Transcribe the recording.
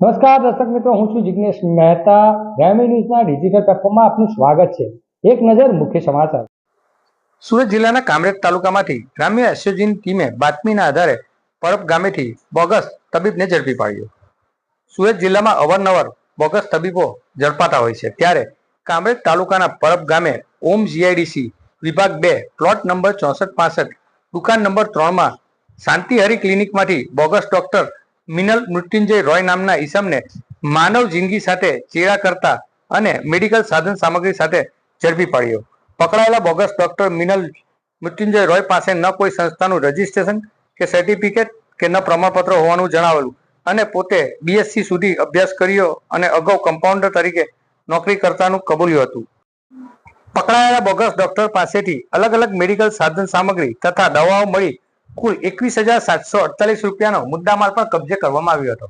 નમસ્કાર દર્શક મિત્રો, હું છું જિગ્નેશ મહેતા. ગ્રામી ન્યૂઝના ડિજિટલ પ્લેટફોર્મમાં આપનું સ્વાગત છે. એક નજર મુખ્ય સમાચાર. સુરત જિલ્લાના કામરેજ તાલુકામાંથી ગ્રામ્ય એસઓજીની ટીમે બાતમીના આધારે પરબ ગામેથી બોગસ તબીબને ઝડપી પાડ્યો. સુરત જિલ્લામાં અવારનવાર બોગસ તબીબો ઝડપાતા હોય છે. ત્યારે કામરેજ તાલુકાના પરબ ગામે ઓમ જીઆઈડીસી વિભાગ બે, પ્લોટ નંબર ચોસઠ પાસઠ, દુકાન નંબર ત્રણમાં શાંતિહરી ક્લિનિકમાંથી બોગસ ડોક્ટર મિનલ મૃત્યુંજય રોય નામના ઈસમને માનવ જિંદગી સાથે ચેડા કરતા અને મેડિકલ સાધન સામગ્રી સાથે ઝડપી પાડ્યો. પકડાયેલા બોગસ ડોક્ટર મિનલ મૃત્યુંજય રોય પાસે ન કોઈ સંસ્થાનું રજીસ્ટ્રેશન કે સર્ટિફિકેટ કે ન પ્રમાણપત્ર હોવાનું જણાવેલું અને પોતે બીએસસી સુધી અભ્યાસ કર્યો અને અગાઉ કમ્પાઉન્ડર તરીકે નોકરી કરતાનું કબૂલ્યું હતું. પકડાયેલા બોગસ ડોક્ટર પાસેથી અલગ અલગ મેડિકલ સાધન સામગ્રી તથા દવાઓ મળી કુલ એકવીસ હજાર સાતસો અડતાલીસ રૂપિયાનો મુદ્દામાલ પણ કબજે કરવામાં આવ્યો હતો.